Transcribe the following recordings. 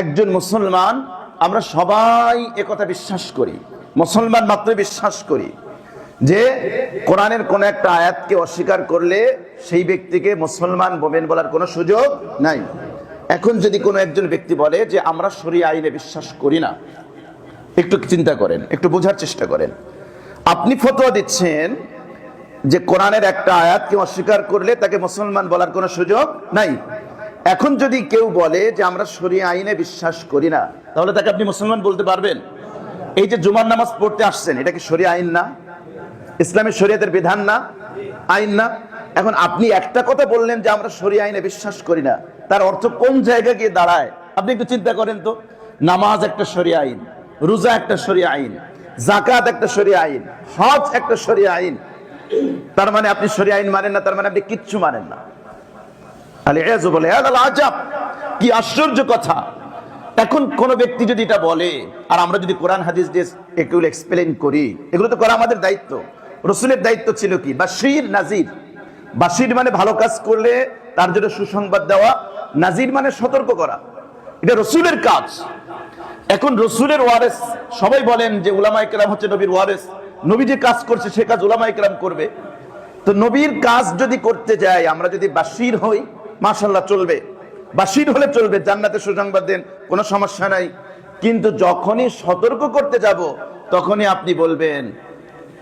একজন মুসলমান, আমরা সবাই একথা বিশ্বাস করি, মুসলমান মাত্র বিশ্বাস করি যে কোরআনের কোন একটা আয়াতকে অস্বীকার করলে সেই ব্যক্তিকে মুসলমান বোমেন বলার কোনো সুযোগ নাই। এখন যদি কোনো একজন ব্যক্তি বলে যে, আমরা সরি আইনে বিশ্বাস করি না। একটু চিন্তা করেন, একটু বোঝার চেষ্টা করেন। আপনি ফতোয়া দিচ্ছেন যে কোরআনের একটা আয়াতকে অস্বীকার করলে তাকে মুসলমান বলার কোনো সুযোগ নাই। এখন যদি কেউ বলে যে আমরা শরীয় আইনে বিশ্বাস করি না, তাহলে তাকে আপনি মুসলমান বলতে পারবেন। এই যে জুমার নামাজ পড়তে আসছেন, এটা কি শরীয় আইন না? ইসলামের শরীয়তের বিধান না? আইন না? এখন আপনি একটা কথা বললেন যে আমরা শরীয় আইনে বিশ্বাস করি না, তার অর্থ কোন জায়গায় গিয়ে দাঁড়ায়? আপনি একটু চিন্তা করেন তো। নামাজ একটা শরীয় আইন, রোজা একটা শরীয় আইন জাকাত একটা শরীয় আইন, হজ একটা শরীয় আইন। তার মানে আপনি শরীয় আইন মানেন না, তার মানে আপনি কিচ্ছু মানেন না। আলে বলে আজাব। কি আশ্চর্য কথা। এখন কোন ব্যক্তি যদি এটা বলে, আর আমরা যদি কোরআন, হাদিস দিয়ে এক্সপ্লেন করি, এগুলো তো করা আমাদের দায়িত্ব। রসুলের দায়িত্ব ছিল কি? বাশির নাজির। বাশির মানে ভালো কাজ করলে তার জন্য সুসংবাদ দেওয়া, নাজির মানে সতর্ক করা। এটা রসুলের কাজ। এখন রসুলের ওয়ারেস, সবাই বলেন যে উলামা ইকরাম হচ্ছে নবীর ওয়ারেস। নবী যে কাজ করছে, সে কাজ উলামা ইকরাম করবে। তো নবীর কাজ যদি করতে যাই, আমরা যদি বাসির হই মাশাল্লাহ চলবে। বাসির হলে চলবে জান্নাতে সুসংবাদ দেন, কোনো সমস্যা নাই। কিন্তু যখনই সতর্ক করতে যাব, তখনই আপনি বলবেন,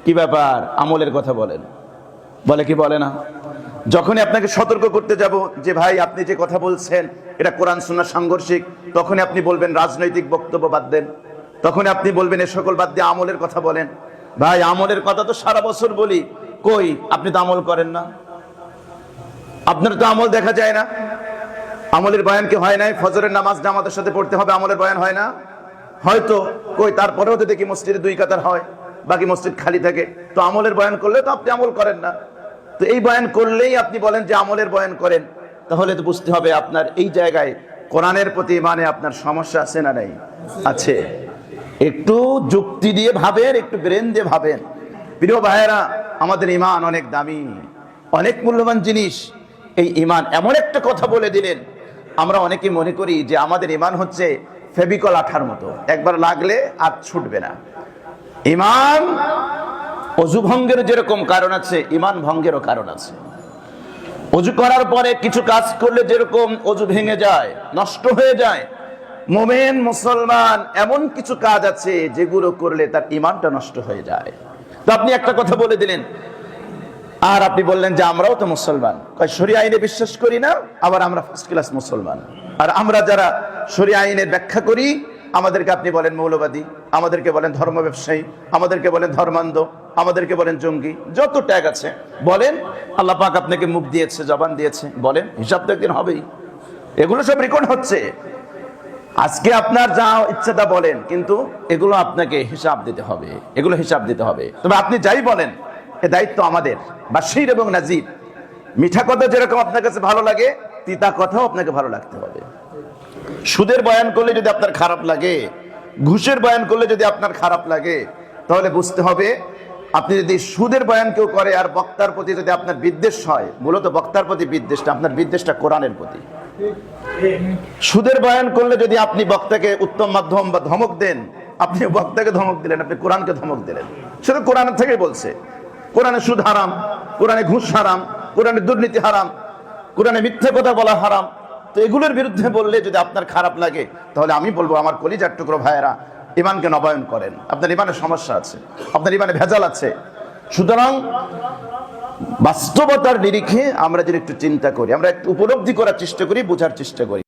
কি ব্যাপার? আমলের কথা বলেন। বলে কি বলে না? যখনই আপনাকে সতর্ক করতে যাব, যে ভাই, আপনি যে কথা বলছেন, এটা কোরআন, সুন্নাহ সাংঘর্ষিক। তখনই আপনি বলবেন, রাজনৈতিক বক্তব্য বাদ দেন। তখনই আপনি বলবেন, এ সকল বাদ দিয়ে আমলের কথা বলেন। ভাই, আমলের কথা তো সারা বছর বলি। কই? আপনি তো আমল করেন না। আপনার তো আমল দেখা যায় না। আমলের বয়ান কি হয় নাই? ফজরের নামাজ জামাতের সাথে পড়তে হবে, আমলের বয়ান হয় না? হয়তো। কই, তারপরেও তো দেখি মসজিদে দুই কাতার হয়, বাকি মসজিদ খালি থাকে। তো আমলের বয়ান করলে তো আপনি আমল করেন না। তো এই বয়ান করলেই আপনি বলেন যে আমলের বয়ান করেন। তাহলে তো বুঝতে হবে আপনার এই জায়গায় কোরআনের প্রতি মানে আপনার সমস্যা আছে না নাই? আছে। একটু যুক্তি দিয়ে ভাবেন, একটু ব্রেন দিয়ে ভাবেন। প্রিয় ভাইয়েরা, আমাদের ইমান অনেক দামি, অনেক মূল্যবান জিনিস। এই ইমান এমন একটা কথা বলে দিলেন। আমরা অনেকে মনে করি যে আমাদের ইমান হচ্ছে ফেবিকল আঠার মতো। একবার লাগলে আর ছুটবে না। ইমান অজু ভঙ্গের যেরকম কারণ আছে ইমান ভঙ্গেরও কারণ আছে। অজু করার পরে কিছু কাজ করলে যেরকম অজু ভেঙে যায়, নষ্ট হয়ে যায়। মোমেন, মুসলমান এমন কিছু কাজ আছে যেগুলো করলে তার ইমানটা নষ্ট হয়ে যায়। তো আপনি একটা কথা বলে দিলেন আর আপনি বললেন যে আমরাও তো মুসলমান। সরি আইনে বিশ্বাস করি না, আবার আমরা ফার্স্ট ক্লাস মুসলমান। আর আমরা যারা সরি আইনের ব্যাখ্যা করি, আমাদেরকে আপনি বলেন মৌলবাদী, আমাদেরকে বলেন ধর্ম ব্যবসায়ী, আমাদেরকে বলেন ধর্মান্ধ, আমাদেরকে বলেন জঙ্গি, যত ট্যাগ আছে, বলেন, আল্লাহ পাক আপনাকে মুখ দিয়েছে, জবান দিয়েছে, বলেন, হিসাব তো একদিন হবেই। এগুলো সব রেকর্ড হচ্ছে। আজকে আপনার যা ইচ্ছা তা বলেন, কিন্তু এগুলো আপনাকে হিসাব দিতে হবে, এগুলো হিসাব দিতে হবে। তবে আপনি যাই বলেন এ দায়িত্ব আমাদের। বাশির এবং নাজির। মিঠা কথা যেরকম আপনার কাছে ভালো লাগে, তিতা কথাও আপনাকে ভালো লাগতে হবে। সুদের বয়ান করলে যদি আপনার খারাপ লাগে, ঘুষের বয়ান করলে যদি আপনার খারাপ লাগে, তাহলে বুঝতে হবে, আপনি যদি সুদের বয়ান কেউ করে আর বক্তার প্রতি যদি আপনার বিদ্বেষ হয়, মূলত বক্তার প্রতি বিদ্বেষটা, আপনার বিদ্বেষটা কোরআনের প্রতি। সুদের বয়ান করলে যদি আপনি বক্তাকে উত্তম মাধ্যম বা ধমক দেন, আপনি বক্তাকে ধমক দিলেন, আপনি কোরআনকে ধমক দিলেন। সেটা কোরআন থেকে বলছে। কোরআনে সুদ হারাম, কোরআনে ঘুষ হারাম, কোরআনে দুর্নীতি হারাম, কোরআনে মিথ্যে কথা বলা হারাম। তো এগুলোর বিরুদ্ধে বললে যদি আপনার খারাপ লাগে, তাহলে আমি বলব আমার কলিজার টুকরো ভাইয়েরা ইমানকে নবায়ন করেন। আপনার ইমানের সমস্যা আছে, আপনার ইমানে ভেজাল আছে। সুতরাং বাস্তবতার নিরিখে আমরা যদি একটু চিন্তা করি, আমরা একটু উপলব্ধি করার চেষ্টা করি, বোঝার চেষ্টা করি।